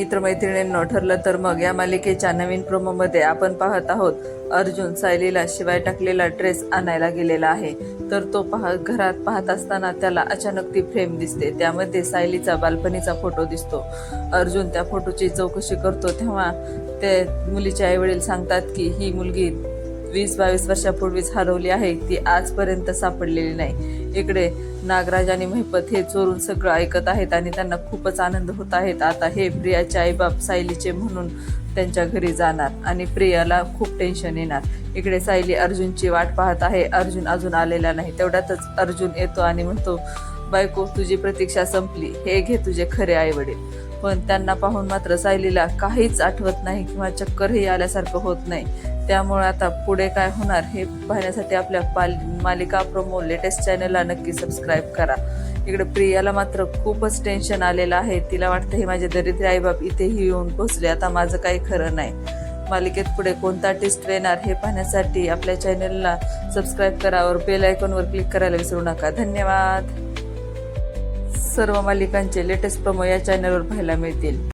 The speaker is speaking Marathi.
मित्रमैत्रिणींनो ठरलं तर मग या मालिकेच्या नवीन प्रोमोमध्ये आपण पाहत आहोत अर्जुन सायलीला शिवाय टाकलेला ड्रेस आणायला गेलेला आहे. तर तो पाह घरात पाहत असताना त्याला अचानक ती फ्रेम दिसते. त्यामध्ये सायलीचा बालपणीचा फोटो दिसतो. अर्जुन त्या फोटोची चौकशी करतो. तेव्हा ते मुलीचे आईवडील सांगतात की ही मुलगी वीस बावीस वर्षापूर्वीच हरवली आहे. ती आजपर्यंत सापडलेली नाही. इकडे नागराज आणि महिपत हे चोरून सगळं ऐकत आहेत आणि त्यांना खूपच आनंद होत आहेत आता हे प्रियाचे आईबाप सायलीचे म्हणून त्यांच्या घरी जाणार आणि प्रियाला खूप टेन्शन येणार. इकडे सायली अर्जुनची वाट पाहत आहे. अर्जुन अजून आलेला नाही. तेवढ्यातच अर्जुन येतो आणि म्हणतो बायको तुझी प्रतीक्षा संपली. हे घे तुझे खरे आई वडील पण त्यांना पाहून मात्र सायलीला काहीच आठवत नाही किंवा चक्करही आल्यासारखं होत नाही. त्यामुळे आता पुढे काय होणार हे पाहण्यासाठी आपल्या पाल मालिका प्रोमो लेटेस्ट चॅनलला नक्की सबस्क्राईब करा. इकडे प्रियाला मात्र खूपच टेन्शन आलेलं आहे. तिला वाटतं हे माझे दरिद्र आईबाप इथेही येऊन पोहोचले. आता माझं काही खरं नाही. मालिकेत पुढे कोणता टेस्ट येणार हे पाहण्यासाठी आपल्या चॅनलला सबस्क्राईब करा वर बेल आयकॉनवर क्लिक करायला विसरू नका. धन्यवाद. सर्व मालिकांचे लेटेस्ट प्रोमो या चॅनलवर पाहायला मिळतील.